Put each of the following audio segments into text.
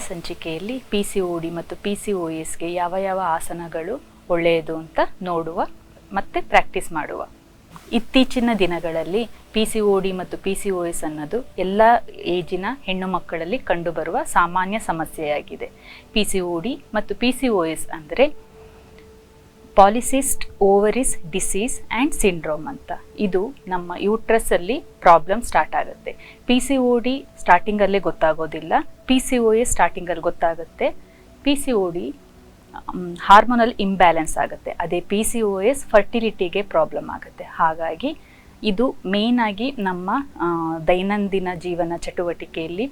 ಸಂಚಿಕೆಯಲ್ಲಿ P C O D ಮತ್ತು P C O ಎಸ್ಗೆ ಯಾವ ಯಾವ ಆಸನಗಳು ಒಳ್ಳೆಯದು ಅಂತ ನೋಡುವ ಮತ್ತೆ ಪ್ರಾಕ್ಟೀಸ್ ಮಾಡುವ. ಇತ್ತೀಚಿನ ದಿನಗಳಲ್ಲಿ ಪಿ ಸಿ ಒ ಡಿ ಮತ್ತು ಪಿ ಸಿ ಒ ಎಸ್ ಅನ್ನೋದು ಎಲ್ಲ ಏಜಿನ ಹೆಣ್ಣು ಮಕ್ಕಳಲ್ಲಿ ಕಂಡುಬರುವ ಸಾಮಾನ್ಯ ಸಮಸ್ಯೆಯಾಗಿದೆ. ಪಿ ಸಿ ಒ ಡಿ ಮತ್ತು ಪಿ ಸಿ ಒ ಎಸ್ ಅಂದರೆ polycystic ovaries disease and syndrome ಅಂತ. ಇದು ನಮ್ಮ ಯೂಟ್ರಸ್ಸಲ್ಲಿ ಪ್ರಾಬ್ಲಮ್ ಸ್ಟಾರ್ಟ್ ಆಗುತ್ತೆ. ಪಿ ಸಿ ಒ ಡಿ ಸ್ಟಾರ್ಟಿಂಗಲ್ಲೇ ಗೊತ್ತಾಗೋದಿಲ್ಲ. ಪಿ ಸಿ ಒ ಎ ಸ್ಟಾರ್ಟಿಂಗಲ್ಲಿ ಗೊತ್ತಾಗುತ್ತೆ. P C O D hormonal imbalance ಆಗುತ್ತೆ. ಅದೇ ಪಿ ಸಿ ಒ ಎಸ್ ಫರ್ಟಿಲಿಟಿಗೆ ಪ್ರಾಬ್ಲಮ್ ಆಗುತ್ತೆ. ಹಾಗಾಗಿ ಇದು ಮೇನ್ ಆಗಿ ನಮ್ಮ ದೈನಂದಿನ ಜೀವನ ಚಟುವಟಿಕೆಯಲ್ಲಿ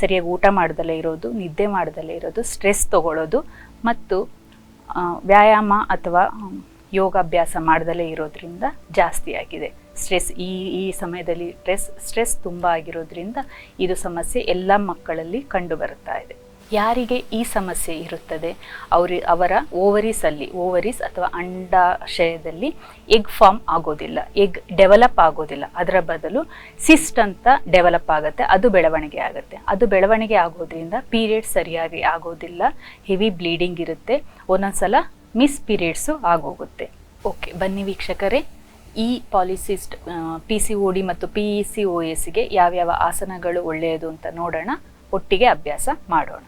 ಸರಿಯಾಗಿ ಊಟ ಮಾಡ್ದಲೇ ಇರೋದು, ನಿದ್ದೆ ಮಾಡ್ದಲೇ ಇರೋದು ಸ್ಟ್ರೆಸ್ ತಗೊಳ್ಳೋದು ಮತ್ತು ವ್ಯಾಯಾಮ ಅಥವಾ ಯೋಗಾಭ್ಯಾಸ ಮಾಡದಲ್ಲೇ ಇರೋದ್ರಿಂದ ಜಾಸ್ತಿ ಆಗಿದೆ. ಸ್ಟ್ರೆಸ್, ಈ ಈ ಸಮಯದಲ್ಲಿ ಸ್ಟ್ರೆಸ್ ಸ್ಟ್ರೆಸ್ ತುಂಬ ಆಗಿರೋದ್ರಿಂದ ಇದು ಸಮಸ್ಯೆ ಎಲ್ಲ ಮಕ್ಕಳಲ್ಲಿ ಕಂಡು ಬರ್ತಾ ಇದೆ. ಯಾರಿಗೆ ಈ ಸಮಸ್ಯೆ ಇರುತ್ತದೆ? ಅವರಿ, ಅವರ ಓವರೀಸಲ್ಲಿ ಓವರೀಸ್ ಅಥವಾ ಅಂಡಾಶಯದಲ್ಲಿ ಎಗ್ ಫಾರ್ಮ್ ಆಗೋದಿಲ್ಲ ಎಗ್ ಡೆವಲಪ್ ಆಗೋದಿಲ್ಲ. ಅದರ ಬದಲು ಸಿಸ್ಟ್ ಅಂತ ಡೆವಲಪ್ ಆಗುತ್ತೆ, ಅದು ಬೆಳವಣಿಗೆ ಆಗುತ್ತೆ. ಅದು ಬೆಳವಣಿಗೆ ಆಗೋದ್ರಿಂದ ಪೀರಿಯಡ್ಸ್ ಸರಿಯಾಗಿ ಆಗೋದಿಲ್ಲ ಹೆವಿ ಬ್ಲೀಡಿಂಗ್ ಇರುತ್ತೆ, ಒಂದೊಂದ್ಸಲ ಮಿಸ್ ಪೀರಿಯಡ್ಸು ಆಗೋಗುತ್ತೆ. ಓಕೆ ಬನ್ನಿ ವೀಕ್ಷಕರೇ, ಈ polycystic P C O D ಮತ್ತು ಪಿ ಇ ಸಿ ಒ ಎಸ್ಗೆ ಯಾವ್ಯಾವ ಆಸನಗಳು ಒಳ್ಳೆಯದು ಅಂತ ನೋಡೋಣ, ಒಟ್ಟಿಗೆ ಅಭ್ಯಾಸ ಮಾಡೋಣ.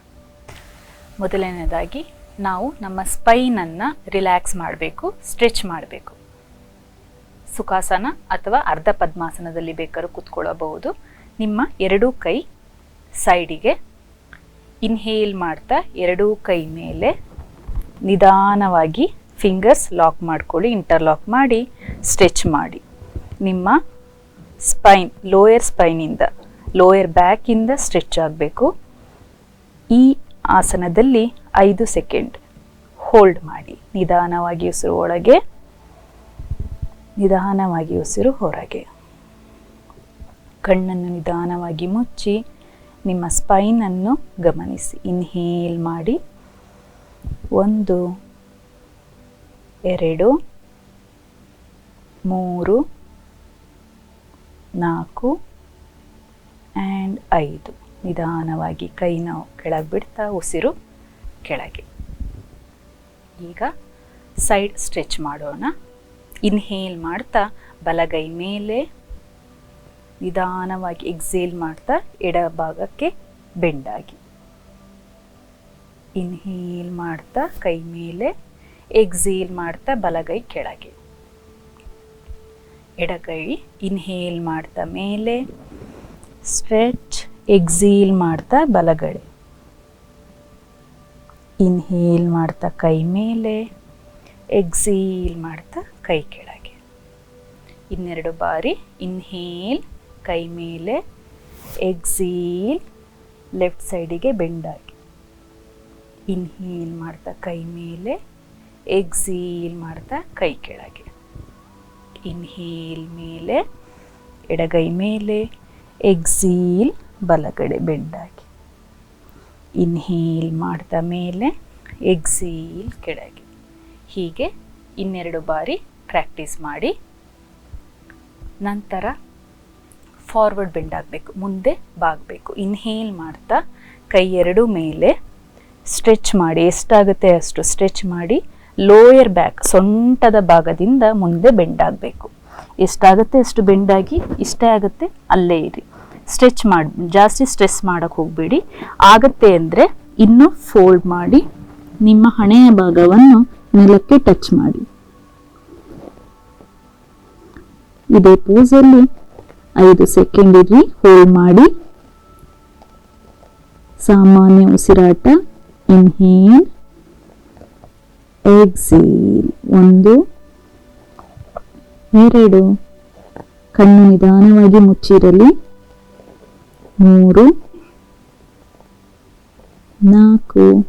ಮೊದಲನೇದಾಗಿ ನಾವು ನಮ್ಮ ಸ್ಪೈನನ್ನು ರಿಲ್ಯಾಕ್ಸ್ ಮಾಡಬೇಕು, ಸ್ಟ್ರೆಚ್ ಮಾಡಬೇಕು. ಸುಖಾಸನ ಅಥವಾ ಅರ್ಧ ಪದ್ಮಾಸನದಲ್ಲಿ ಬೇಕಾದ್ರೂ ಕೂತ್ಕೊಳ್ಳಬಹುದು. ನಿಮ್ಮ ಎರಡೂ ಕೈ ಸೈಡಿಗೆ ಇನ್ಹೇಲ್ ಮಾಡ್ತಾ ಎರಡೂ ಕೈ ಮೇಲೆ ನಿಧಾನವಾಗಿ ಫಿಂಗರ್ಸ್ ಲಾಕ್ ಮಾಡ್ಕೊಳ್ಳಿ, ಇಂಟರ್ಲಾಕ್ ಮಾಡಿ, ಸ್ಟ್ರೆಚ್ ಮಾಡಿ. ನಿಮ್ಮ ಸ್ಪೈನ್, ಲೋಯರ್ ಸ್ಪೈನಿಂದ, ಲೋಯರ್ ಬ್ಯಾಕಿಂದ ಸ್ಟ್ರೆಚ್ ಆಗಬೇಕು. ಈ ಆಸನದಲ್ಲಿ ಐದು ಸೆಕೆಂಡ್ ಹೋಲ್ಡ್ ಮಾಡಿ. ನಿಧಾನವಾಗಿ ಉಸಿರು ಒಳಗೆ. ನಿಧಾನವಾಗಿ ಉಸಿರು ಹೊರಗೆ. ಕಣ್ಣನ್ನು ನಿಧಾನವಾಗಿ ಮುಚ್ಚಿ, ನಿಮ್ಮ ಸ್ಪೈನನ್ನು ಗಮನಿಸಿ. ಇನ್ಹೇಲ್ ಮಾಡಿ. ಒಂದು, ಎರಡು, ಮೂರು, ನಾಲ್ಕು, ಆ್ಯಂಡ್ ಐದು. ನಿಧಾನವಾಗಿ ಕೈನ ಕೆಳಗೆ ಬಿಡ್ತಾ ಉಸಿರು ಕೆಳಗೆ. ಈಗ ಸೈಡ್ ಸ್ಟ್ರೆಚ್ ಮಾಡೋಣ. ಇನ್ಹೇಲ್ ಮಾಡ್ತಾ ಬಲಗೈ ಮೇಲೆ. ನಿಧಾನವಾಗಿ ಎಕ್ಸೇಲ್ ಮಾಡ್ತಾ ಎಡಭಾಗಕ್ಕೆ ಬೆಂಡಾಗಿ. ಇನ್ಹೇಲ್ ಮಾಡ್ತಾ ಕೈ ಮೇಲೆ. ಎಕ್ಸೇಲ್ ಮಾಡ್ತಾ ಬಲಗೈ ಕೆಳಗೆ. ಎಡಗೈ ಇನ್ಹೇಲ್ ಮಾಡ್ತಾ ಮೇಲೆ. ಸ್ಟ್ರೆಚ್. ಎಕ್ಸೀಲ್ ಮಾಡ್ತಾ ಬಲಗಡೆ. ಇನ್ಹೇಲ್ ಮಾಡ್ತಾ ಕೈ ಮೇಲೆ. ಎಕ್ಸೀಲ್ ಮಾಡ್ತಾ ಕೈ ಕೆಳಗೆ. ಇನ್ನೆರಡು ಬಾರಿ ಇನ್ಹೇಲ್ ಕೈ ಮೇಲೆ. ಎಕ್ಸೀಲ್ ಲೆಫ್ಟ್ ಸೈಡಿಗೆ ಬೆಂಡಾಗಿ. ಇನ್ಹೇಲ್ ಮಾಡ್ತಾ ಕೈ ಮೇಲೆ. ಎಕ್ಸೀಲ್ ಮಾಡ್ತಾ ಕೈ ಕೆಳಗೆ. ಇನ್ಹೇಲ್ ಮೇಲೆ. ಎಡಗೈ ಮೇಲೆ. ಎಕ್ಸೀಲ್ ಬಲಗಡೆ ಬೆಂಡಾಗಿ. ಇನ್ಹೇಲ್ ಮಾಡ್ತಾ ಮೇಲೆ ಎಕ್ಸೀಲ್ ಕೆಳಗೆ. ಹೀಗೆ ಇನ್ನೆರಡು ಬಾರಿ ಪ್ರಾಕ್ಟೀಸ್ ಮಾಡಿ. ನಂತರ ಫಾರ್ವರ್ಡ್ ಬೆಂಡ್ ಆಗಬೇಕು, ಮುಂದೆ ಬಾಗಬೇಕು. ಇನ್ಹೇಲ್ ಮಾಡ್ತಾ ಕೈ ಎರಡು ಮೇಲೆ. ಸ್ಟ್ರೆಚ್ ಮಾಡಿ, ಎಷ್ಟಾಗುತ್ತೆ ಅಷ್ಟು ಸ್ಟ್ರೆಚ್ ಮಾಡಿ. ಲೋಯರ್ ಬ್ಯಾಕ್ ಸೊಂಟದ ಭಾಗದಿಂದ ಮುಂದೆ ಬೆಂಡ್ ಆಗಬೇಕು. ಎಷ್ಟಾಗುತ್ತೆ ಅಷ್ಟು ಬೆಂಡಾಗಿ ಇಷ್ಟೇ ಆಗುತ್ತೆ, ಅಲ್ಲೇ ಇರಿ. ಸ್ಟ್ರೆಚ್ ಮಾಡಿ, ಜಾಸ್ತಿ ಸ್ಟ್ರೆಸ್ ಮಾಡೋಕ್ಕೆ ಹೋಗಬೇಡಿ. ಆಗತ್ತೆ ಅಂದರೆ ಇನ್ನೂ ಫೋಲ್ಡ್ ಮಾಡಿ ನಿಮ್ಮ ಹಣೆಯ ಭಾಗವನ್ನು ನೆಲಕ್ಕೆ ಟಚ್ ಮಾಡಿ. ಇದೇ ಪೋಸಲ್ಲಿ ಐದು ಸೆಕೆಂಡ್ ಇರಿ ಹೋಲ್ಡ್ ಮಾಡಿ. ಸಾಮಾನ್ಯ ಉಸಿರಾಟ ಇನ್ಹೇಲ್ ಎಕ್ಸೇಲ್ ಒಂದು, ಎರಡು. ಕಣ್ಣು ನಿಧಾನವಾಗಿ ಮುಚ್ಚಿರಲಿ. ಮೂರು, ನಾಲ್ಕು.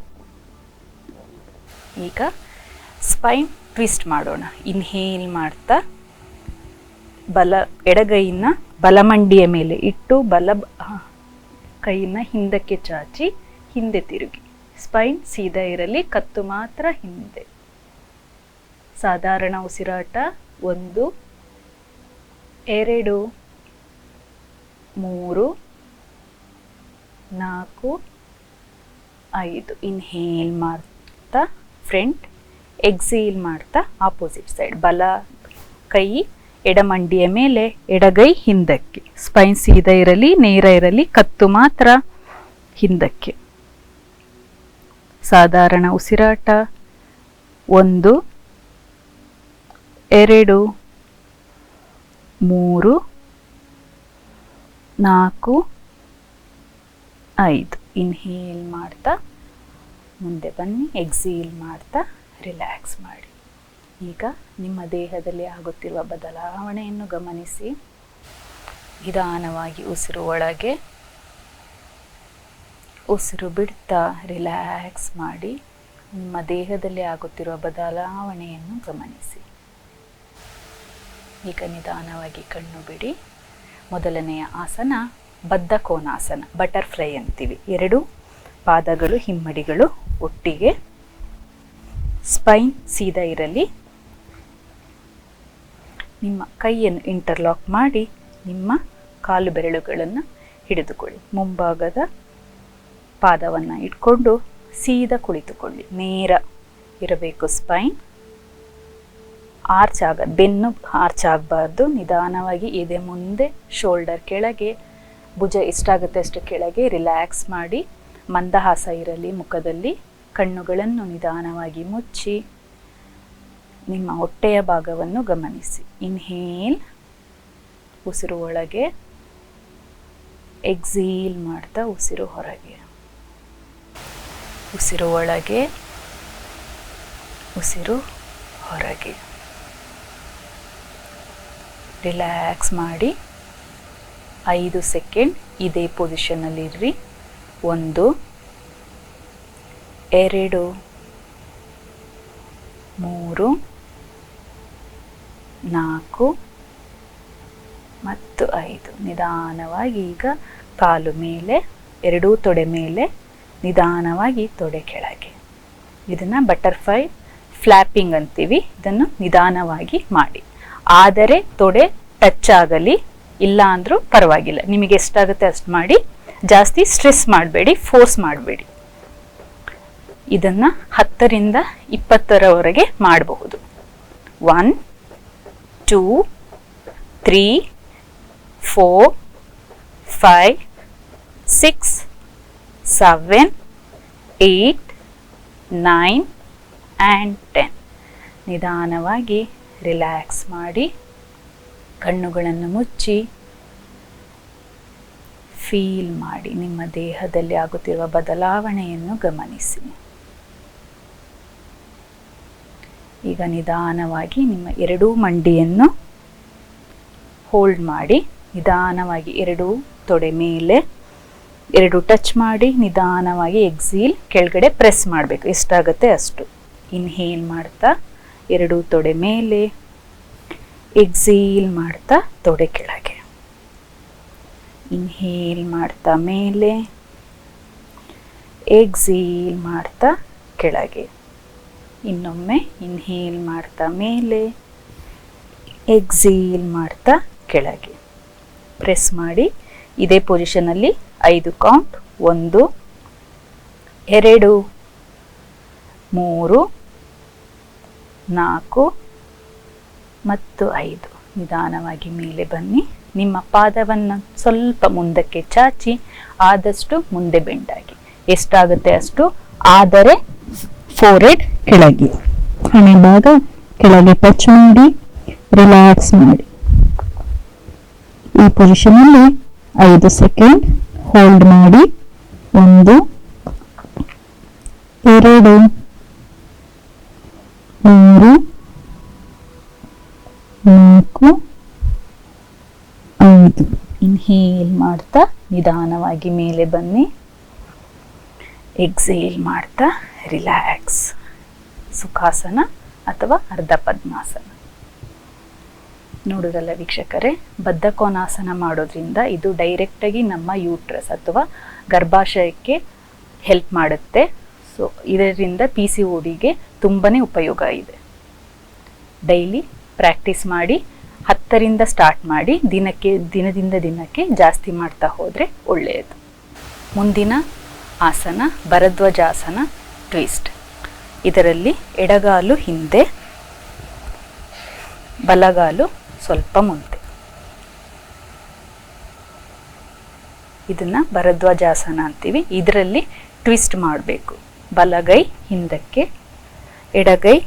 ಈಗ ಸ್ಪೈನ್ ಟ್ವಿಸ್ಟ್ ಮಾಡೋಣ. ಇನ್ಹೇಲ್ ಮಾಡ್ತಾ, ಬಲ, ಎಡಗೈನ ಬಲಮಂಡಿಯ ಮೇಲೆ ಇಟ್ಟು ಬಲ ಕೈನ ಹಿಂದಕ್ಕೆ ಚಾಚಿ, ಹಿಂದೆ ತಿರುಗಿ. ಸ್ಪೈನ್ ಸೀದಾ ಇರಲಿ, ಕತ್ತು ಮಾತ್ರ ಹಿಂದೆ. ಸಾಧಾರಣ ಉಸಿರಾಟ, ಒಂದು, ಎರಡು, ಮೂರು. ನಾಲ್ಕು, ಐದು. ಇನ್ಹೇಲ್ ಮಾಡ್ತಾ ಫ್ರಂಟ್ ಎಕ್ಸೇಲ್ ಮಾಡ್ತಾ ಆಪೋಸಿಟ್ ಸೈಡ್ ಬಲ ಕೈ, ಎಡಮಂಡಿಯ ಮೇಲೆ, ಎಡಗೈ, ಹಿಂದಕ್ಕೆ. ಸ್ಪೈನ್ ಸೀದಾ ಇರಲಿ, ನೇರ ಇರಲಿ, ಕತ್ತು ಮಾತ್ರ ಹಿಂದಕ್ಕೆ. ಸಾಧಾರಣ ಉಸಿರಾಟ. ಒಂದು, ಎರಡು, ಮೂರು, ನಾಲ್ಕು ಐದು. ಇನ್ಹೇಲ್ ಮಾಡ್ತಾ, ಮುಂದೆ ಬನ್ನಿ ಎಕ್ಸೇಲ್ ಮಾಡ್ತಾ ರಿಲ್ಯಾಕ್ಸ್ ಮಾಡಿ. ಈಗ ನಿಮ್ಮ ದೇಹದಲ್ಲಿ ಆಗುತ್ತಿರುವ ಬದಲಾವಣೆಯನ್ನು ಗಮನಿಸಿ. ನಿಧಾನವಾಗಿ ಉಸಿರು ಒಳಗೆ. ಉಸಿರು ಬಿಡ್ತಾ ರಿಲ್ಯಾಕ್ಸ್ ಮಾಡಿ. ನಿಮ್ಮ ದೇಹದಲ್ಲಿ ಆಗುತ್ತಿರುವ ಬದಲಾವಣೆಯನ್ನು ಗಮನಿಸಿ. ಈಗ ನಿಧಾನವಾಗಿ ಕಣ್ಣು ಬಿಡಿ. ಮೊದಲನೆಯ ಆಸನ ಬದ್ಧ ಕೋನಾಸನ, ಬಟರ್ಫ್ಲೈ ಅಂತೀವಿ. ಎರಡು ಪಾದಗಳು, ಹಿಮ್ಮಡಿಗಳು, ಒಟ್ಟಿಗೆ ಸ್ಪೈನ್ ಸೀದಾ ಇರಲಿ. ನಿಮ್ಮ ಕೈಯನ್ನು ಇಂಟರ್ಲಾಕ್ ಮಾಡಿ, ನಿಮ್ಮ ಕಾಲು ಬೆರಳುಗಳನ್ನು ಹಿಡಿದುಕೊಳ್ಳಿ. ಮುಂಭಾಗದ ಪಾದವನ್ನು ಇಟ್ಕೊಂಡು ಸೀದಾ ಕುಳಿತುಕೊಳ್ಳಿ. ನೇರ ಇರಬೇಕು ಸ್ಪೈನ್. ಆರ್ಚ್ ಆಗ ಬೆನ್ನು ಆರ್ಚ್ ಆಗಬಾರ್ದು. ನಿಧಾನವಾಗಿ ಎದೆ ಮುಂದೆ, ಶೋಲ್ಡರ್ ಕೆಳಗೆ ಭುಜ ಎಷ್ಟಾಗುತ್ತೆ ಅಷ್ಟು ಕೆಳಗೆ ರಿಲ್ಯಾಕ್ಸ್ ಮಾಡಿ, ಮಂದಹಾಸ ಇರಲಿ ಮುಖದಲ್ಲಿ, ಕಣ್ಣುಗಳನ್ನು ನಿಧಾನವಾಗಿ ಮುಚ್ಚಿ, ನಿಮ್ಮ ಹೊಟ್ಟೆಯ ಭಾಗವನ್ನು ಗಮನಿಸಿ. ಇನ್ಹೇಲ್ ಉಸಿರು ಒಳಗೆ ಎಕ್ಸೀಲ್ ಮಾಡ್ತಾ ಉಸಿರು ಹೊರಗೆ. ಉಸಿರು ಒಳಗೆ, ಉಸಿರು ಹೊರಗೆ. ರಿಲ್ಯಾಕ್ಸ್ ಮಾಡಿ ಐದು ಸೆಕೆಂಡ್ ಇದೇ ಪೊಸಿಷನ್ನಲ್ಲಿರ್ರಿ ಒಂದು, ಎರಡು, ಮೂರು, ನಾಲ್ಕು, ಮತ್ತು ಐದು. ನಿಧಾನವಾಗಿ ಈಗ ಕಾಲು ಮೇಲೆ, ಎರಡೂ ತೊಡೆ ಮೇಲೆ, ನಿಧಾನವಾಗಿ ತೊಡೆ ಕೆಳಗೆ. ಇದನ್ನು ಬಟರ್ಫ್ಲೈ ಫ್ಲ್ಯಾಪಿಂಗ್ ಅಂತೀವಿ. ಇದನ್ನು ನಿಧಾನವಾಗಿ ಮಾಡಿ. ಆದರೆ ತೊಡೆ ಟಚ್ ಆಗಲಿ ಇಲ್ಲ ಅಂದರೂ ಪರವಾಗಿಲ್ಲ. ನಿಮಗೆ ಎಷ್ಟಾಗುತ್ತೆ ಅಷ್ಟು ಮಾಡಿ. ಜಾಸ್ತಿ ಸ್ಟ್ರೆಸ್ ಮಾಡಬೇಡಿ, ಫೋರ್ಸ್ ಮಾಡಬೇಡಿ. ಇದನ್ನು ಹತ್ತರಿಂದ ಇಪ್ಪತ್ತರವರೆಗೆ ಮಾಡಬಹುದು. One, two, three, four, five, six, seven eight nine and ten. ನಿಧಾನವಾಗಿ ರಿಲ್ಯಾಕ್ಸ್ ಮಾಡಿ. ಕಣ್ಣುಗಳನ್ನು ಮುಚ್ಚಿ ಫೀಲ್ ಮಾಡಿ, ನಿಮ್ಮ ದೇಹದಲ್ಲಿ ಆಗುತ್ತಿರುವ ಬದಲಾವಣೆಯನ್ನು ಗಮನಿಸಿ. ಈಗ ನಿಧಾನವಾಗಿ ನಿಮ್ಮ ಎರಡೂ ಮಂಡಿಯನ್ನು ಹೋಲ್ಡ್ ಮಾಡಿ, ನಿಧಾನವಾಗಿ ಎರಡೂ ತೊಡೆ ಮೇಲೆ ಎರಡು ಟಚ್ ಮಾಡಿ, ನಿಧಾನವಾಗಿ ಎಕ್ಸೀಲ್ ಕೆಳಗಡೆ ಪ್ರೆಸ್ ಮಾಡಬೇಕು. ಎಷ್ಟಾಗುತ್ತೆ ಅಷ್ಟು. ಇನ್ಹೇಲ್ ಮಾಡ್ತಾ, ಎರಡು ತೊಡೆ ಮೇಲೆ ಎಕ್ಸೀಲ್ ಮಾಡ್ತಾ ತೊಡೆ ಕೆಳಗೆ. ಇನ್ಹೇಲ್ ಮಾಡ್ತಾ ಮೇಲೆ. ಎಕ್ಸೀಲ್ ಮಾಡ್ತಾ ಕೆಳಗೆ. ಇನ್ನೊಮ್ಮೆ ಇನ್ಹೇಲ್ ಮಾಡ್ತಾ ಮೇಲೆ. ಎಕ್ಸೀಲ್ ಮಾಡ್ತಾ ಕೆಳಗೆ. ಪ್ರೆಸ್ ಮಾಡಿ. ಇದೇ ಪೊಸಿಷನಲ್ಲಿ ಐದು ಕೌಂಟ್ ಒಂದು, ಎರಡು, ಮೂರು, ನಾಲ್ಕು ಮತ್ತು ಐದು. ನಿಧಾನವಾಗಿ ಮೇಲೆ ಬನ್ನಿ. ನಿಮ್ಮ ಪಾದವನ್ನು ಸ್ವಲ್ಪ ಮುಂದಕ್ಕೆ ಚಾಚಿ, ಆದಷ್ಟು ಮುಂದೆ ಬೆಂಡಾಗಿ. ಎಷ್ಟಾಗುತ್ತೆ ಅಷ್ಟು? ಆದರೆ ಫೋರೆಡ್ ಕೆಳಗೆ. ಹಣೆ ಭಾಗ ಕೆಳಗೆ ಟಚ್ ಮಾಡಿ, ರಿಲ್ಯಾಕ್ಸ್ ಮಾಡಿ. ಈ ಪೊಸಿಷನಲ್ಲಿ ಐದು ಸೆಕೆಂಡ್ ಹೋಲ್ಡ್ ಮಾಡಿ. ಒಂದು, ಎರಡು, ಮೂರು ನಿಧಾನವಾಗಿ ಮೇಲೆ ಬನ್ನಿ. ಎಕ್ಸೇಲ್ ಮಾಡ್ತಾ ರಿಲ್ಯಾಕ್ಸ್ ಸುಖಾಸನ ಅಥವಾ ಅರ್ಧ ಪದ್ಮಾಸನ. ನೋಡಿದ್ರಲ್ಲ ವೀಕ್ಷಕರೇ, ಬದ್ಧಕೋನಾಸನ ಮಾಡೋದ್ರಿಂದ ಇದು ಡೈರೆಕ್ಟಾಗಿ ನಮ್ಮ ಯೂಟ್ರಸ್ ಅಥವಾ ಗರ್ಭಾಶಯಕ್ಕೆ ಹೆಲ್ಪ್ ಮಾಡುತ್ತೆ. ಸೊ ಇದರಿಂದ ಪಿ ಸಿ ಓಡಿಗೆ ತುಂಬಾ ಉಪಯೋಗ ಇದೆ. ಡೈಲಿ ಪ್ರಾಕ್ಟೀಸ್ ಮಾಡಿ ಹತ್ತರಿಂದ ಸ್ಟಾರ್ಟ್ ಮಾಡಿ ದಿನಕ್ಕೆ, ದಿನದಿಂದ ದಿನಕ್ಕೆ ಜಾಸ್ತಿ ಮಾಡ್ತಾ ಹೋದರೆ ಒಳ್ಳೆಯದು. ಮುಂದಿನ ಆಸನ, ಭರದ್ವಜಾಸನ ಟ್ವಿಸ್ಟ್ ಇದರಲ್ಲಿ ಎಡಗಾಲು ಹಿಂದೆ, ಬಲಗಾಲು ಸ್ವಲ್ಪ ಮುಂದೆ. ಇದನ್ನು ಭರದ್ವಾಜಾಸನ ಅಂತೀವಿ. ಇದರಲ್ಲಿ ಟ್ವಿಸ್ಟ್ ಮಾಡಬೇಕು. ಬಲಗೈ ಹಿಂದಕ್ಕೆ, ಎಡಗೈ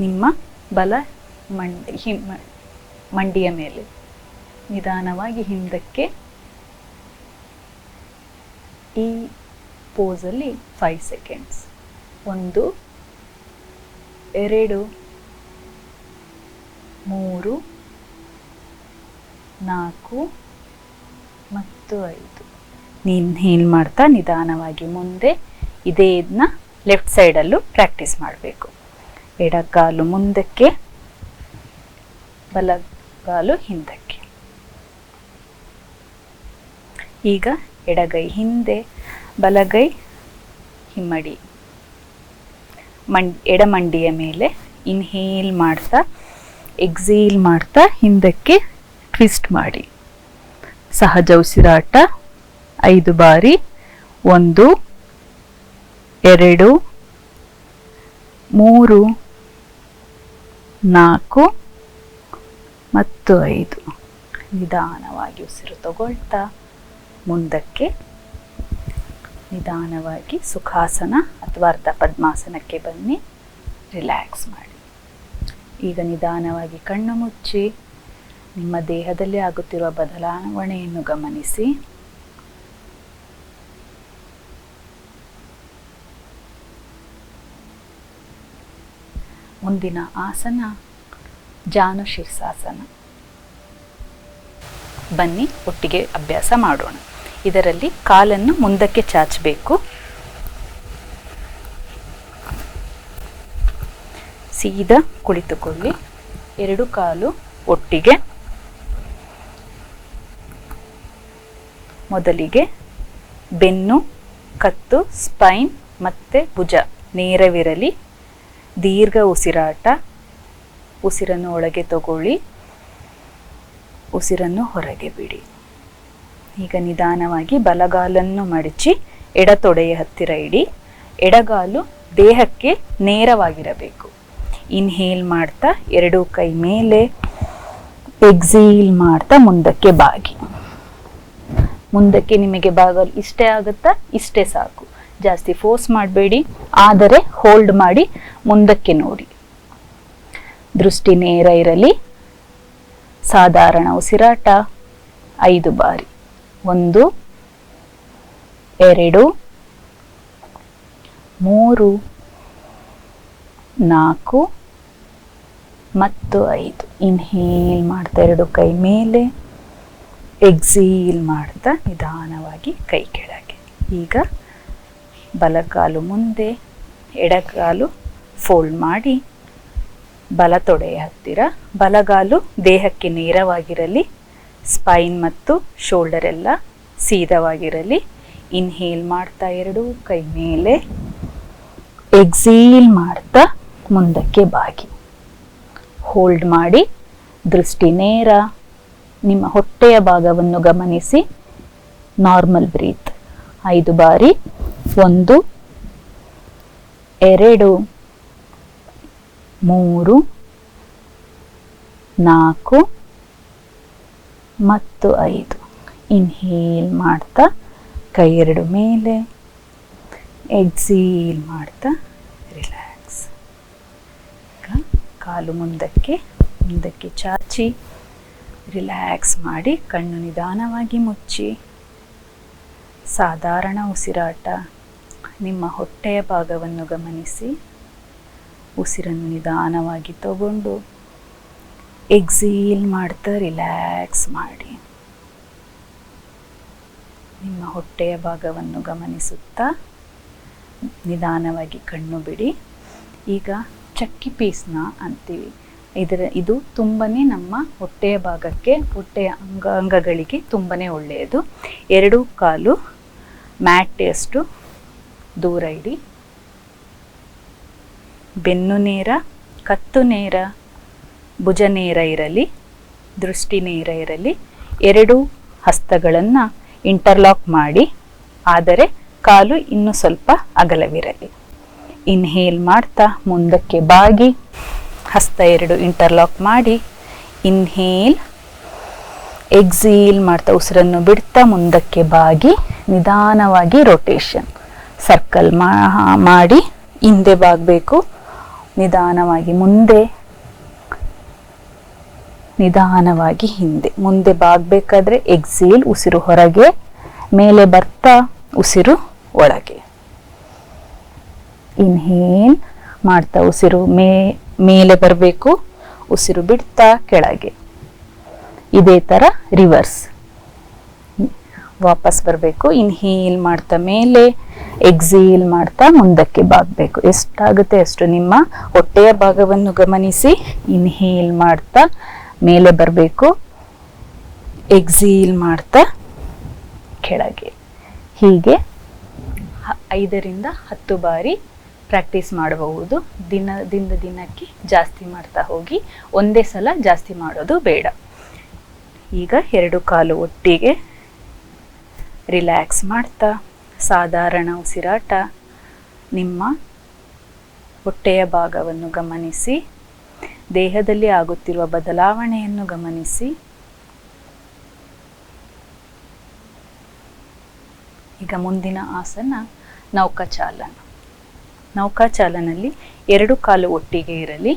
ನಿಮ್ಮ ಬಲ ಮಂಡಿ ಮಂಡಿಯ ಮೇಲೆ. ನಿಧಾನವಾಗಿ ಹಿಂದಕ್ಕೆ ಈ ಪೋಸಲ್ಲಿ ಫೈವ್ ಸೆಕೆಂಡ್ಸ್ ಒಂದು, ಎರಡು, ಮೂರು, ನಾಲ್ಕು, ಮತ್ತು ಐದು. ನೀನು ಏನು ಮಾಡ್ತಾ ನಿಧಾನವಾಗಿ ಮುಂದೆ ಇದೇ ಇದನ್ನ ಲೆಫ್ಟ್ ಸೈಡಲ್ಲೂ ಪ್ರಾಕ್ಟೀಸ್ ಮಾಡಬೇಕು. ಎಡಕಾಲು ಮುಂದಕ್ಕೆ ಬಲಗಾಲು ಹಿಂದಕ್ಕೆ. ಈಗ ಎಡಗೈ ಹಿಂದೆ, ಬಲಗೈ ಹಿಮ್ಮಡಿ. ಮಂಡ್, ಎಡಮಂಡಿಯ ಮೇಲೆ ಇನ್ಹೇಲ್ ಮಾಡ್ತಾ ಎಕ್ಸೇಲ್ ಮಾಡ್ತಾ ಹಿಂದಕ್ಕೆ ಟ್ವಿಸ್ಟ್ ಮಾಡಿ. ಸಹಜ ಉಸಿರಾಟ, ಐದು ಬಾರಿ, ಒಂದು, ಎರಡು, ಮೂರು, ನಾಲ್ಕು ಮತ್ತು ಐದು ನಿಧಾನವಾಗಿ ಉಸಿರು ತಗೊಳ್ತಾ ಮುಂದಕ್ಕೆ ನಿಧಾನವಾಗಿ ಸುಖಾಸನ ಅಥವಾ ಅರ್ಧ ಪದ್ಮಾಸನಕ್ಕೆ ಬನ್ನಿ. ರಿಲ್ಯಾಕ್ಸ್ ಮಾಡಿ. ಈಗ ನಿಧಾನವಾಗಿ ಕಣ್ಣು ಮುಚ್ಚಿ, ನಿಮ್ಮ ದೇಹದಲ್ಲಿ ಆಗುತ್ತಿರುವ ಬದಲಾವಣೆಯನ್ನು ಗಮನಿಸಿ. ಮುಂದಿನ ಆಸನ ಜಾನು ಶೀರ್ಷಾಸನ ಬನ್ನಿ, ಒಟ್ಟಿಗೆ ಅಭ್ಯಾಸ ಮಾಡೋಣ. ಇದರಲ್ಲಿ ಕಾಲನ್ನು ಮುಂದಕ್ಕೆ ಚಾಚಬೇಕು. ಸೀದಾ ಕುಳಿತುಕೊಳ್ಳಿ. ಎರಡು ಕಾಲು ಒಟ್ಟಿಗೆ. ಮೊದಲಿಗೆ ಬೆನ್ನು, ಕತ್ತು, ಸ್ಪೈನ್ ಮತ್ತು ಭುಜ. ನೇರವಿರಲಿ. ದೀರ್ಘ ಉಸಿರಾಟ. ಉಸಿರನ್ನು ಒಳಗೆ ತಗೊಳ್ಳಿ. ಉಸಿರನ್ನು ಹೊರಗೆ ಬಿಡಿ. ಈಗ ನಿಧಾನವಾಗಿ ಬಲಗಾಲನ್ನು ಮಡಚಿ ಎಡತೊಡೆಯ ಹತ್ತಿರ ಇಡಿ. ಎಡಗಾಲು ದೇಹಕ್ಕೆ ನೇರವಾಗಿರಬೇಕು. ಇನ್ಹೇಲ್ ಮಾಡ್ತಾ ಎರಡೂ ಕೈ ಮೇಲೆ. ಎಕ್ಸೀಲ್ ಮಾಡ್ತಾ ಮುಂದಕ್ಕೆ ಬಾಗಿ. ಮುಂದಕ್ಕೆ ನಿಮಗೆ ಬಾಗಲು ಇಷ್ಟೇ ಆಗುತ್ತಾ? ಇಷ್ಟೇ ಸಾಕು. ಜಾಸ್ತಿ ಫೋರ್ಸ್ ಮಾಡಬೇಡಿ. ಆದರೆ ಹೋಲ್ಡ್ ಮಾಡಿ ಮುಂದಕ್ಕೆ ನೋಡಿ. ದೃಷ್ಟಿ ನೇರ ಇರಲಿ ಸಾಧಾರಣ ಉಸಿರಾಟ, ಐದು ಬಾರಿ. ಒಂದು, ಎರಡು, ಮೂರು, ನಾಲ್ಕು, ಮತ್ತು ಐದು. ಇನ್ಹೇಲ್ ಮಾಡ್ತಾ ಎರಡು ಕೈ ಮೇಲೆ. ಎಕ್ಸೀಲ್ ಮಾಡ್ತಾ ನಿಧಾನವಾಗಿ ಕೈ ಕೆಳಗೆ. ಈಗ ಬಲಕಾಲು ಮುಂದೆ, ಎಡಕಾಲು ಫೋಲ್ಡ್ ಮಾಡಿ. ಬಲ ತೊಡೆಯ ಹತ್ತಿರ, ಬಲಗಾಲು ದೇಹಕ್ಕೆ ನೇರವಾಗಿರಲಿ, ಸ್ಪೈನ್ ಮತ್ತು ಶೋಲ್ಡರ್ ಎಲ್ಲ ಸೀದವಾಗಿರಲಿ. ಇನ್ಹೇಲ್ ಮಾಡ್ತಾ ಎರಡು, ಕೈ ಮೇಲೆ. ಎಕ್ಸೀಲ್ ಮಾಡ್ತಾ ಮುಂದಕ್ಕೆ ಬಾಗಿ. ಹೋಲ್ಡ್ ಮಾಡಿ, ದೃಷ್ಟಿ ನೇರ. ನಿಮ್ಮ ಹೊಟ್ಟೆಯ ಭಾಗವನ್ನು ಗಮನಿಸಿ. Normal breath. ಐದು ಬಾರಿ, ಒಂದು, ಎರಡು. ಮೂರು, ನಾಲ್ಕು ಮತ್ತು ಐದು. ಇನ್ಹೇಲ್ ಮಾಡ್ತಾ, ಕೈ ಎರಡು ಮೇಲೆ. ಎಕ್ಸೀಲ್ ಮಾಡ್ತಾ ರಿಲ್ಯಾಕ್ಸ್ ಕಾಲು ಮುಂದಕ್ಕೆ ಮುಂದಕ್ಕೆ ಚಾಚಿ ರಿಲ್ಯಾಕ್ಸ್ ಮಾಡಿ, ಕಣ್ಣು ನಿಧಾನವಾಗಿ ಮುಚ್ಚಿ. ಸಾಧಾರಣ ಉಸಿರಾಟ. ನಿಮ್ಮ ಹೊಟ್ಟೆಯ ಭಾಗವನ್ನು ಗಮನಿಸಿ. ಉಸಿರನ್ನು ನಿಧಾನವಾಗಿ ತಗೊಂಡು ಎಕ್ಸೀಲ್ ಮಾಡ್ತಾ ರಿಲ್ಯಾಕ್ಸ್ ಮಾಡಿ. ನಿಮ್ಮ ಹೊಟ್ಟೆಯ ಭಾಗವನ್ನು ಗಮನಿಸುತ್ತಾ ನಿಧಾನವಾಗಿ ಕಣ್ಣು ಬಿಡಿ. ಈಗ ಚಕ್ಕಿ ಪೀಸ್ನ ಅಂತೀವಿ. ಇದರ, ಇದು ತುಂಬನೇ ನಮ್ಮ ಹೊಟ್ಟೆಯ ಭಾಗಕ್ಕೆ, ಹೊಟ್ಟೆಯ ಅಂಗಾಂಗಗಳಿಗೆ ತುಂಬಾ ಒಳ್ಳೆಯದು. ಎರಡೂ ಕಾಲು ಮ್ಯಾಟೆಯಷ್ಟು ದೂರ ಇಡಿ. ಬೆನ್ನು ನೇರ, ಕತ್ತು ನೇರ, ಭುಜ ನೇರ ಇರಲಿ, ದೃಷ್ಟಿ ನೇರ ಇರಲಿ, ಎರಡು ಹಸ್ತಗಳನ್ನು ಇಂಟರ್ಲಾಕ್ ಮಾಡಿ, ಆದರೆ ಕಾಲು ಇನ್ನು ಸ್ವಲ್ಪ ಅಗಲವಿರಲಿ. ಇನ್ಹೇಲ್ ಮಾಡ್ತಾ ಮುಂದಕ್ಕೆ ಬಾಗಿ, ಹಸ್ತ ಎರಡು ಇಂಟರ್ಲಾಕ್ ಮಾಡಿ ಇನ್ಹೇಲ್ ಎಕ್ಸೀಲ್ ಮಾಡ್ತಾ ಉಸಿರನ್ನು ಬಿಡ್ತಾ ಮುಂದಕ್ಕೆ ಬಾಗಿ, ನಿಧಾನವಾಗಿ ರೊಟೇಷನ್ ಸರ್ಕಲ್ ಮಾಡಿ ಹಿಂದೆ ಬಾಗಬೇಕು. ನಿಧಾನವಾಗಿ, ಮುಂದೆ, ನಿಧಾನವಾಗಿ ಹಿಂದೆ. ಮುಂದೆ ಬಾಗಬೇಕಾದ್ರೆ ಎಕ್ಸೇಲ್ ಉಸಿರು ಹೊರಗೆ, ಮೇಲೆ ಬರ್ತಾ, ಉಸಿರು ಒಳಗೆ. ಇನ್ಹೇಲ್ ಮಾಡ್ತಾ, ಉಸಿರು ಮೇ, ಮೇಲೆ ಬರಬೇಕು, ಉಸಿರು ಬಿಡ್ತಾ, ಕೆಳಗೆ. ಇದೇ ಥರ ರಿವರ್ಸ್ ವಾಪಸ್ ಬರಬೇಕು. ಇನ್ಹೇಲ್ ಮಾಡ್ತಾ ಮೇಲೆ ಎಕ್ಸೇಲ್ ಮಾಡ್ತಾ ಮುಂದಕ್ಕೆ ಬಾಗಬೇಕು. ಎಷ್ಟಾಗುತ್ತೆ ಅಷ್ಟು ನಿಮ್ಮ ಹೊಟ್ಟೆಯ ಭಾಗವನ್ನು ಗಮನಿಸಿ. ಇನ್ಹೇಲ್ ಮಾಡ್ತಾ ಮೇಲೆ ಬರಬೇಕು. ಎಕ್ಸೀಲ್ ಮಾಡ್ತಾ ಕೆಳಗೆ. ಹೀಗೆ ಐದರಿಂದ ಹತ್ತು ಬಾರಿ ಪ್ರಾಕ್ಟೀಸ್ ಮಾಡಬಹುದು. ದಿನದಿಂದ ದಿನಕ್ಕೆ ಜಾಸ್ತಿ ಮಾಡ್ತಾ ಹೋಗಿ. ಒಂದೇ ಸಲ ಜಾಸ್ತಿ ಮಾಡೋದು ಬೇಡ. ಈಗ ಎರಡು ಕಾಲು ಒಟ್ಟಿಗೆ ರಿಲ್ಯಾಕ್ಸ್ ಮಾಡ್ತಾ, ಸಾಧಾರಣ ಉಸಿರಾಟ, ನಿಮ್ಮ ಹೊಟ್ಟೆಯ ಭಾಗವನ್ನು ಗಮನಿಸಿ, ದೇಹದಲ್ಲಿ ಆಗುತ್ತಿರುವ ಬದಲಾವಣೆಯನ್ನು ಗಮನಿಸಿ. ಈಗ ಮುಂದಿನ ಆಸನ ನೌಕಾಚಾಲನ. ನೌಕಾಚಾಲನಲ್ಲಿ ಎರಡು ಕಾಲು ಒಟ್ಟಿಗೆ ಇರಲಿ.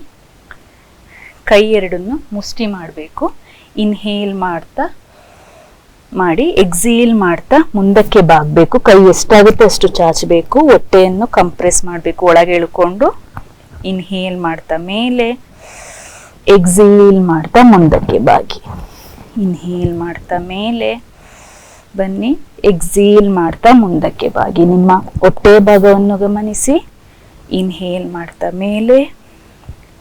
ಕೈ ಎರಡನ್ನು ಮುಷ್ಟಿ ಮಾಡಬೇಕು. ಇನ್ಹೇಲ್ ಮಾಡ್ತಾ ಮಾಡಿ ಎಕ್ಸೀಲ್ ಮಾಡ್ತಾ ಮುಂದಕ್ಕೆ ಬಾಗಬೇಕು. ಕೈ ಎಷ್ಟಾಗುತ್ತೆ ಅಷ್ಟು ಚಾಚಬೇಕು ಹೊಟ್ಟೆಯನ್ನು ಕಂಪ್ರೆಸ್ ಮಾಡಬೇಕು. ಒಳಗೆ ಎಳ್ಕೊಂಡು ಇನ್ಹೇಲ್ ಮಾಡ್ತಾ ಮೇಲೆ ಎಕ್ಸೀಲ್ ಮಾಡ್ತಾ ಮುಂದಕ್ಕೆ ಬಾಗಿ. ಇನ್ಹೇಲ್ ಮಾಡ್ತಾ ಮೇಲೆ ಬನ್ನಿ. ಎಕ್ಸೀಲ್ ಮಾಡ್ತಾ ಮುಂದಕ್ಕೆ ಬಾಗಿ. ನಿಮ್ಮ ಹೊಟ್ಟೆ ಭಾಗವನ್ನು ಗಮನಿಸಿ. ಇನ್ಹೇಲ್ ಮಾಡ್ತಾ ಮೇಲೆ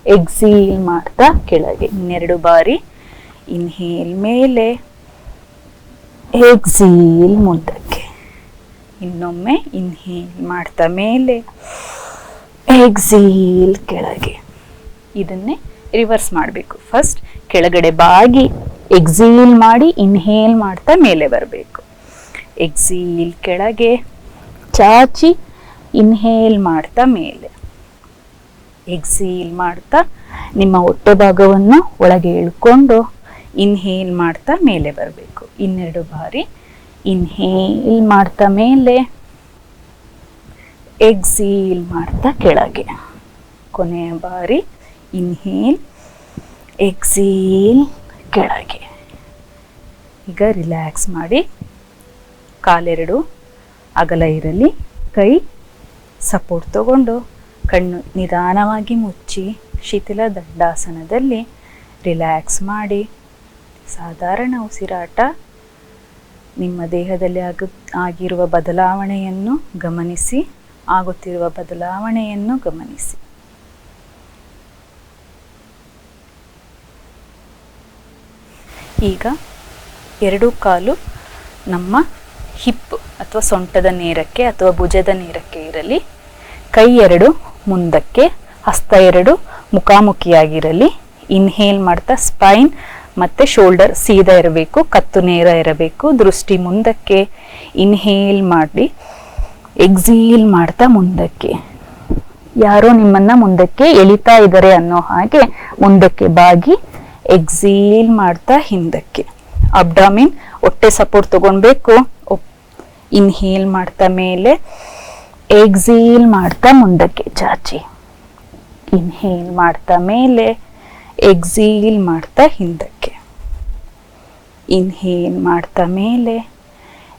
ಎಕ್ಸೀಲ್ ಮಾಡ್ತಾ ಕೆಳಗೆ. ಇನ್ನೆರಡು ಬಾರಿ ಇನ್ಹೇಲ್ ಮೇಲೆ ಎಕ್ಸೀಲ್ ಮುಂದಕ್ಕೆ. ಇನ್ನೊಮ್ಮೆ ಇನ್ಹೇಲ್ ಮಾಡ್ತಾ ಮೇಲೆ. ಎಕ್ಸೀಲ್ ಕೆಳಗೆ. ಇದನ್ನೇ ರಿವರ್ಸ್ ಮಾಡಬೇಕು. ಫಸ್ಟ್ ಕೆಳಗಡೆ ಬಾಗಿ ಎಕ್ಸೀಲ್ ಮಾಡಿ ಇನ್ಹೇಲ್ ಮಾಡ್ತಾ ಮೇಲೆ ಬರಬೇಕು. ಎಕ್ಸೀಲ್ ಕೆಳಗೆ ಚಾಚಿ ಇನ್ಹೇಲ್ ಮಾಡ್ತಾ ಮೇಲೆ. ಎಕ್ಸೀಲ್ ಮಾಡ್ತಾ ನಿಮ್ಮ ಹೊಟ್ಟೆ ಭಾಗವನ್ನು ಒಳಗೆ ಇಳ್ಕೊಂಡು ಇನ್ಹೇಲ್ ಮಾಡ್ತಾ ಮೇಲೆ ಬರಬೇಕು. ಇನ್ನೆರಡು ಬಾರಿ. ಇನ್ಹೇಲ್ ಮಾಡ್ತಾ ಮೇಲೆ. ಎಕ್ಸೀಲ್ ಮಾಡ್ತಾ ಕೆಳಗೆ. ಕೊನೆಯ ಬಾರಿ. ಇನ್ಹೇಲ್ ಎಕ್ಸೀಲ್ ಕೆಳಗೆ. ಈಗ ರಿಲ್ಯಾಕ್ಸ್ ಮಾಡಿ. ಕಾಲೆರಡು. ಅಗಲ ಇರಲಿ. ಕೈ ಸಪೋರ್ಟ್ ತಗೊಂಡು. ಕಣ್ಣು ನಿಧಾನವಾಗಿ ಮುಚ್ಚಿ. ಶಿಥಿಲ ದಂಡಾಸನದಲ್ಲಿ ರಿಲ್ಯಾಕ್ಸ್ ಮಾಡಿ. ಸಾಧಾರಣ ಉಸಿರಾಟ. ನಿಮ್ಮ ದೇಹದಲ್ಲಿ ಆಗ, ಆಗಿರುವ ಬದಲಾವಣೆಯನ್ನು ಗಮನಿಸಿ, ಆಗುತ್ತಿರುವ ಬದಲಾವಣೆಯನ್ನು ಗಮನಿಸಿ. ಈಗ ಎರಡು ಕಾಲು ನಮ್ಮ ಹಿಪ್ ಅಥವಾ ಸೊಂಟದ ನೇರಕ್ಕೆ ಅಥವಾ ಭುಜದ ನೇರಕ್ಕೆ ಇರಲಿ. ಕೈ ಎರಡು ಮುಂದಕ್ಕೆ, ಹಸ್ತ ಎರಡು ಮುಖಾಮುಖಿಯಾಗಿರಲಿ. ಇನ್ಹೇಲ್ ಮಾಡ್ತಾ ಸ್ಪೈನ್ ಮತ್ತು ಶೋಲ್ಡರ್ ಸೀದಾ ಇರಬೇಕು, ಕತ್ತು ನೇರ ಇರಬೇಕು, ದೃಷ್ಟಿ ಮುಂದಕ್ಕೆ ಇನ್ಹೇಲ್ ಮಾಡಿ ಎಕ್ಸೀಲ್ ಮಾಡ್ತಾ ಮುಂದಕ್ಕೆ. ಯಾರೋ ನಿಮ್ಮನ್ನ ಮುಂದಕ್ಕೆ ಎಳಿತಾ ಇದ್ದಾರೆ ಅನ್ನೋ ಹಾಗೆ ಮುಂದಕ್ಕೆ ಬಾಗಿ ಎಕ್ಸೀಲ್ ಮಾಡ್ತಾ ಹಿಂದಕ್ಕೆ. ಅಬ್ಡಾಮಿನ್ ಹೊಟ್ಟೆ ಸಪೋರ್ಟ್ ತಗೊಳ್ಬೇಕು ಇನ್ಹೇಲ್ ಮಾಡ್ತಾ ಮೇಲೆ ಎಕ್ಸೀಲ್ ಮಾಡ್ತಾ ಮುಂದಕ್ಕೆ. ಚಾಚಿ. ಇನ್ಹೇಲ್ ಮಾಡ್ತಾ ಮೇಲೆ ಎಕ್ಸೀಲ್ ಮಾಡ್ತಾ ಹಿಂದಕ್ಕೆ. ಇನ್ಹೇಲ್ ಮಾಡ್ತಾ ಮೇಲೆ,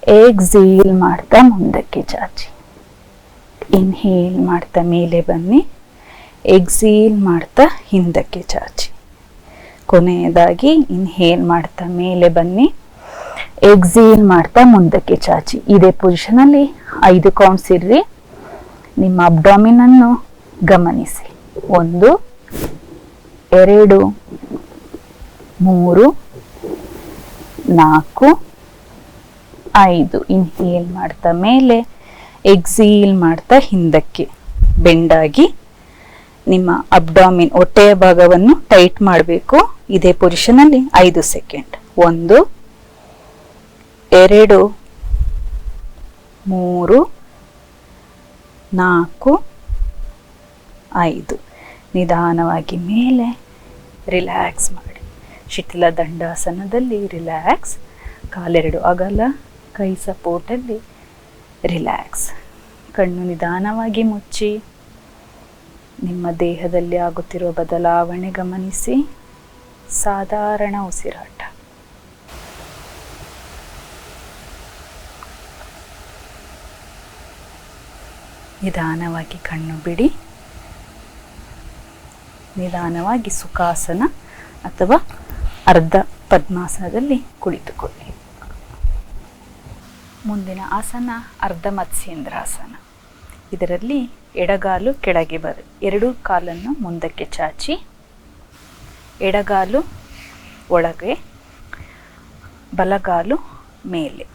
ಎಕ್ಸೀಲ್ ಮಾಡ್ತಾ ಮುಂದಕ್ಕೆ ಚಾಚಿ. ಇನ್ಹೇಲ್ ಮಾಡ್ತಾ ಮೇಲೆ ಬನ್ನಿ, ಎಕ್ಸೀಲ್ ಮಾಡ್ತಾ ಹಿಂದಕ್ಕೆ ಚಾಚಿ. ಕೊನೆಯದಾಗಿ ಇನ್ಹೇಲ್ ಮಾಡ್ತಾ ಮೇಲೆ ಬನ್ನಿ, ಎಕ್ಸೀಲ್ ಮಾಡ್ತಾ ಮುಂದಕ್ಕೆ ಚಾಚಿ. ಇದೇ ಪೊಸಿಷನಲ್ಲಿ ಐದು ಕೌಂಟ್ಸ್ ಇರ್ರಿ. ನಿಮ್ಮ ಅಬ್ಡಾಮಿನ್ ಅನ್ನು ಗಮನಿಸಿ. ಒಂದು ಎರಡು, ಮೂರು, ನಾಲ್ಕು, ಐದು. ಇನ್ಹೇಲ್ ಮಾಡ್ತಾ ಮೇಲೆ ಎಕ್ಸೀಲ್ ಮಾಡ್ತಾ ಹಿಂದಕ್ಕೆ. ಬೆಂಡಾಗಿ ನಿಮ್ಮ ಅಬ್ಡಾಮಿನ್ ಹೊಟ್ಟೆಯ ಭಾಗವನ್ನು ಟೈಟ್ ಮಾಡಬೇಕು. ಇದೇ ಪೊಸಿಷನಲ್ಲಿ ಐದು ಸೆಕೆಂಡ್ ಒಂದು, ಎರಡು, ಮೂರು, ನಾಲ್ಕು, ಐದು. ನಿಧಾನವಾಗಿ ಮೇಲೆ. ರಿಲ್ಯಾಕ್ಸ್ ಮಾಡಿ. ಶಿಥಿಲ ದಂಡಾಸನದಲ್ಲಿ ರಿಲ್ಯಾಕ್ಸ್ ಕಾಲೆರಡು ಅಗಲ, ಕೈ ಸಪೋರ್ಟಲ್ಲಿ ರಿಲ್ಯಾಕ್ಸ್ ಕಣ್ಣು ನಿಧಾನವಾಗಿ ಮುಚ್ಚಿ. ನಿಮ್ಮ ದೇಹದಲ್ಲಿ ಆಗುತ್ತಿರುವ ಬದಲಾವಣೆ ಗಮನಿಸಿ. ಸಾಧಾರಣ ಉಸಿರಾಟ. ನಿಧಾನವಾಗಿ ಕಣ್ಣು ಬಿಡಿ. ನಿಧಾನವಾಗಿ ಸುಖಾಸನ ಅಥವಾ ಅರ್ಧ ಪದ್ಮಾಸನದಲ್ಲಿ ಕುಳಿತುಕೊಳ್ಳಿ. ಮುಂದಿನ ಆಸನ ಅರ್ಧ ಮತ್ಸ್ಯೇಂದ್ರಾಸನ. ಇದರಲ್ಲಿ ಎಡಗಾಲು ಕೆಳಗೆ ಬರ, ಎರಡೂ ಕಾಲನ್ನು ಮುಂದಕ್ಕೆ ಚಾಚಿ, ಎಡಗಾಲು ಒಳಗೆ, ಬಲಗಾಲು ಮೇಲೆ.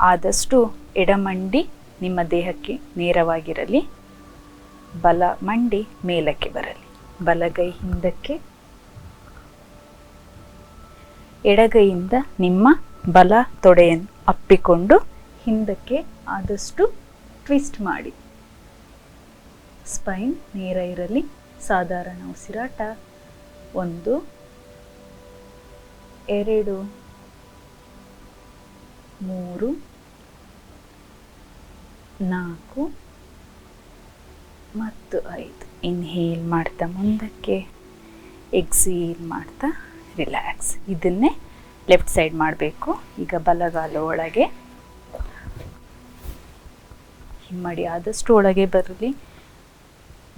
ಆದಷ್ಟು ಎಡಮಂಡಿ ನಿಮ್ಮ ದೇಹಕ್ಕೆ ನೇರವಾಗಿರಲಿ. ಬಲ ಮಂಡಿ ಮೇಲಕ್ಕೆ ಬರಲಿ. ಬಲಗೈ ಹಿಂದಕ್ಕೆ. ಎಡಗೈಯಿಂದ ನಿಮ್ಮ ಬಲ ತೊಡೆಯನ್ನು ಅಪ್ಪಿಕೊಂಡು ಹಿಂದಕ್ಕೆ ಆದಷ್ಟು ಟ್ವಿಸ್ಟ್ ಮಾಡಿ. ಸ್ಪೈನ್ ನೇರ ಇರಲಿ. ಸಾಧಾರಣ ಉಸಿರಾಟ. ಒಂದು, ಎರಡು, ಮೂರು, ನಾಲ್ಕು ಮತ್ತು ಐದು. ಇನ್ಹೇಲ್ ಮಾಡ್ತಾ ಮುಂದಕ್ಕೆ ಎಕ್ಸೇಲ್ ಮಾಡ್ತಾ ರಿಲ್ಯಾಕ್ಸ್ ಇದನ್ನೇ ಲೆಫ್ಟ್ ಸೈಡ್ ಮಾಡಬೇಕು. ಈಗ ಬಲಗಾಲು ಒಳಗೆ. ಹಿಮ್ಮಡಿ ಆದಷ್ಟು ಒಳಗೆ ಬರಲಿ.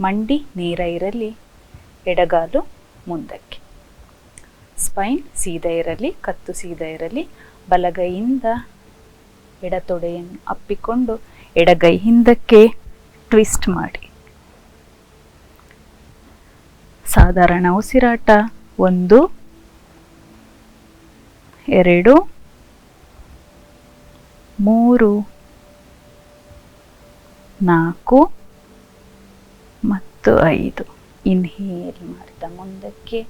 ಮಂಡಿ ನೇರ ಇರಲಿ. ಎಡಗಾಲು ಮುಂದಕ್ಕೆ. ಸ್ಪೈನ್ ಸೀದಾ ಇರಲಿ, ಕತ್ತು ಸೀದಾ ಇರಲಿ. ಬಲಗೈಯಿಂದ ಎಡತೊಡೆಯನ್ನು ಅಪ್ಪಿಕೊಂಡು ಎಡಗೈ ಹಿಂದಕ್ಕೆ ಟ್ವಿಸ್ಟ್ ಮಾಡಿ. ಸಾಧಾರಣ ಉಸಿರಾಟ. ಒಂದು, ಎರಡು, ಮೂರು, ನಾಲ್ಕು, ಮತ್ತು ಐದು. ಇನ್ಹೇಲ್ ಮಾಡ್ತಾ ಮುಂದಕ್ಕೆ.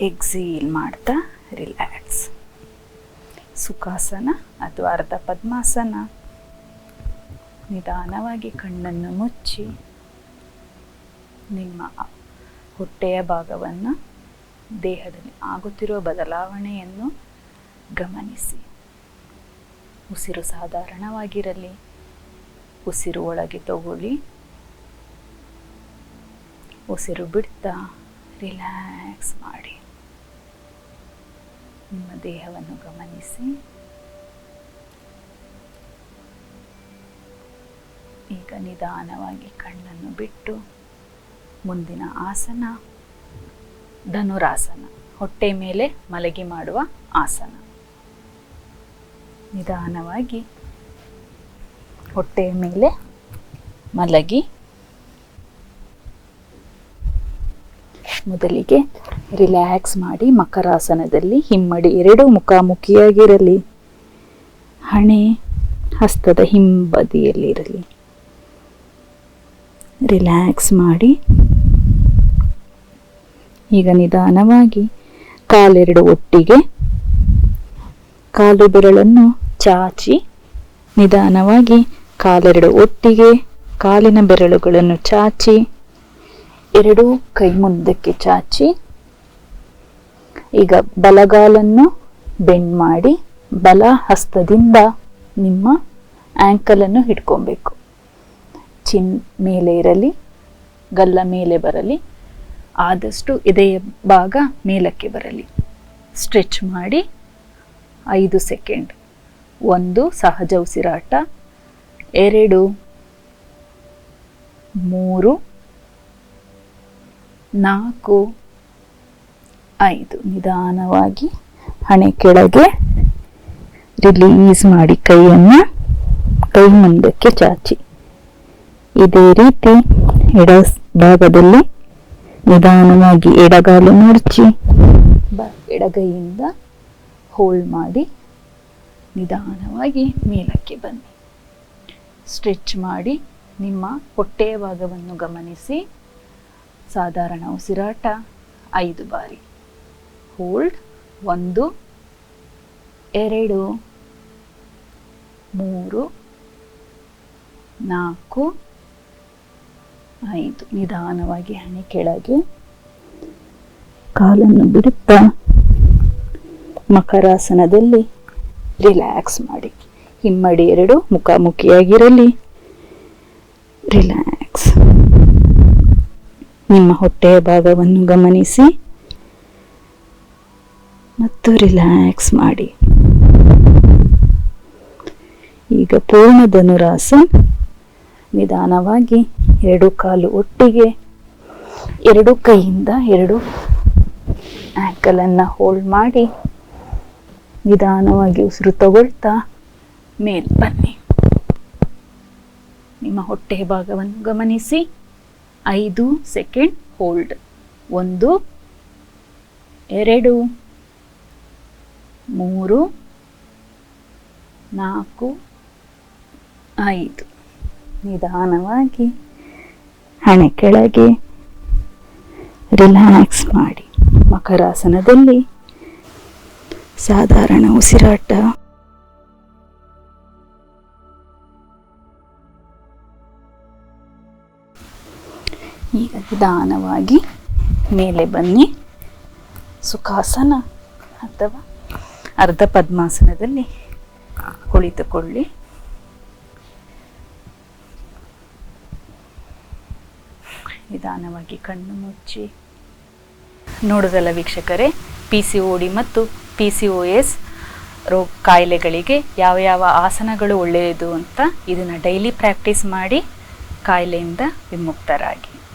ಎಕ್ಸೇಲ್ ಮಾಡ್ತಾ ರಿಲ್ಯಾಕ್ಸ್. ಸುಖಾಸನ ಅಥವಾ ಅರ್ಧ ಪದ್ಮಾಸನ ನಿಧಾನವಾಗಿ ಕಣ್ಣನ್ನು ಮುಚ್ಚಿ. ನಿಮ್ಮ ಹೊಟ್ಟೆಯ ಭಾಗವನ್ನು ದೇಹದಲ್ಲಿ ಆಗುತ್ತಿರುವ ಬದಲಾವಣೆಯನ್ನು ಗಮನಿಸಿ. ಉಸಿರು ಸಾಧಾರಣವಾಗಿರಲಿ, ಉಸಿರು ಒಳಗೆ ತಗೊಳ್ಳಿ. ಉಸಿರು ಬಿಡ್ತಾ ರಿಲ್ಯಾಕ್ಸ್ ಮಾಡಿ. ನಿಮ್ಮ ದೇಹವನ್ನು ಗಮನಿಸಿ. ಈಗ ನಿಧಾನವಾಗಿ ಕಣ್ಣನ್ನು ಬಿಟ್ಟು ಮುಂದಿನ ಆಸನ. ಧನುರಾಸನ. ಹೊಟ್ಟೆ ಮೇಲೆ ಮಲಗಿ ಮಾಡುವ ಆಸನ. ನಿಧಾನವಾಗಿ ಹೊಟ್ಟೆಯ ಮೇಲೆ ಮಲಗಿ. ಮೊದಲಿಗೆ ರಿಲ್ಯಾಕ್ಸ್ ಮಾಡಿ ಮಕರಾಸನದಲ್ಲಿ ಹಿಮ್ಮಡಿ ಎರಡು ಮುಖಾಮುಖಿಯಾಗಿರಲಿ. ಹಣೆ ಹಸ್ತದ ಹಿಂಬದಿಯಲ್ಲಿರಲಿ. ರಿಲ್ಯಾಕ್ಸ್ ಮಾಡಿ ಈಗ ನಿಧಾನವಾಗಿ ಕಾಲೆರಡು ಒಟ್ಟಿಗೆ ಕಾಲು ಬೆರಳನ್ನು ಚಾಚಿ ನಿಧಾನವಾಗಿ ಕಾಲೆರಡು ಒಟ್ಟಿಗೆ ಕಾಲಿನ ಬೆರಳುಗಳನ್ನು ಚಾಚಿ ಎರಡೂ ಕೈ ಮುಂದಕ್ಕೆ ಚಾಚಿ ಈಗ ಬಲಗಾಲನ್ನು ಬೆಂಡ್ ಮಾಡಿ ಬಲ ಹಸ್ತದಿಂದ ನಿಮ್ಮ ಆ್ಯಂಕಲನ್ನು ಹಿಡ್ಕೊಬೇಕು. ಚಿನ್ ಮೇಲೆ ಇರಲಿ, ಗಲ್ಲ ಮೇಲೆ ಬರಲಿ. ಆದಷ್ಟು ಎದೆಯ ಭಾಗ ಮೇಲಕ್ಕೆ ಬರಲಿ. ಸ್ಟ್ರೆಚ್ ಮಾಡಿ ಐದು ಸೆಕೆಂಡ್. ಒಂದು ಸಹಜ ಉಸಿರಾಟ. ಎರಡು, ಮೂರು, ನಾಲ್ಕು, ಐದು. ನಿಧಾನವಾಗಿ ಹಣೆ ಕೆಳಗೆ ರಿಲೀಸ್ ಮಾಡಿ ಕೈಯನ್ನು ಕೈ ಮುಂದಕ್ಕೆ ಚಾಚಿ. ಇದೇ ರೀತಿ ಎಡ ಭಾಗದಲ್ಲಿ ನಿಧಾನವಾಗಿ ಎಡಗಾಲು ಮಡಚಿ ಬ, ಎಡಗೈಯಿಂದ ಹೋಲ್ಡ್ ಮಾಡಿ. ನಿಧಾನವಾಗಿ ಮೇಲಕ್ಕೆ ಬನ್ನಿ. ಸ್ಟ್ರೆಚ್ ಮಾಡಿ ನಿಮ್ಮ ಹೊಟ್ಟೆಯ ಭಾಗವನ್ನು ಗಮನಿಸಿ. ಸಾಧಾರಣ ಉಸಿರಾಟ, ಐದು ಬಾರಿ. ಹೋಲ್ಡ್, ಒಂದು, ಎರಡು, ಮೂರು, ನಾಲ್ಕು ಐದು ನಿಧಾನವಾಗಿ ಹಣೆ ಕೆಳಗೆ ಕಾಲನ್ನು ಬಿಡುತ್ತಾ ಮಕರಾಸನದಲ್ಲಿ ರಿಲ್ಯಾಕ್ಸ್ ಮಾಡಿ. ಹಿಮ್ಮಡಿ ಎರಡು, ಮುಖಾಮುಖಿಯಾಗಿರಲಿ. ರಿಲ್ಯಾಕ್ಸ್ ನಿಮ್ಮ ಹೊಟ್ಟೆಯ ಭಾಗವನ್ನು ಗಮನಿಸಿ ಮತ್ತು ರಿಲ್ಯಾಕ್ಸ್ ಮಾಡಿ. ಈಗ ಪೂರ್ಣ ಧನುರಾಸ ನಿಧಾನವಾಗಿ ಎರಡು ಕಾಲು ಒಟ್ಟಿಗೆ, ಎರಡು ಕೈಯಿಂದ ಎರಡು ಆ್ಯಂಕಲನ್ನು ಹೋಲ್ಡ್ ಮಾಡಿ, ನಿಧಾನವಾಗಿ ಉಸಿರು ತಗೊಳ್ತಾ ಮೇಲ್ ಬನ್ನಿ. ನಿಮ್ಮ ಹೊಟ್ಟೆ ಭಾಗವನ್ನು ಗಮನಿಸಿ. ಐದು ಸೆಕೆಂಡ್ ಹೋಲ್ಡ್ ಒಂದು, ಎರಡು, ಮೂರು, ನಾಲ್ಕು, ಐದು. ನಿಧಾನವಾಗಿ ಹಣೆ ಕೆಳಗೆ ರಿಲ್ಯಾಕ್ಸ್ ಮಾಡಿ. ಮಕರಾಸನದಲ್ಲಿ ಸಾಧಾರಣ ಉಸಿರಾಟ. ಈಗ ನಿಧಾನವಾಗಿ ಮೇಲೆ ಬನ್ನಿ. ಸುಖಾಸನ ಅಥವಾ ಅರ್ಧ ಪದ್ಮಾಸನದಲ್ಲಿ ಕುಳಿತುಕೊಳ್ಳಿ. ನಿಧಾನವಾಗಿ ಕಣ್ಣು ಮುಚ್ಚಿ. ನೋಡುದಲ್ಲ ವೀಕ್ಷಕರೇ ಪಿ ಸಿ ಒ ಡಿ ಮತ್ತು ಪಿ ಸಿ ಒ ಎಸ್ ರೋಗ ಕಾಯಿಲೆಗಳಿಗೆ ಯಾವ ಯಾವ ಆಸನಗಳು ಒಳ್ಳೆಯದು ಅಂತ ಇದನ್ನು ಡೈಲಿ ಪ್ರಾಕ್ಟೀಸ್ ಮಾಡಿ ಕಾಯಿಲೆಯಿಂದ ವಿಮುಕ್ತರಾಗಿ.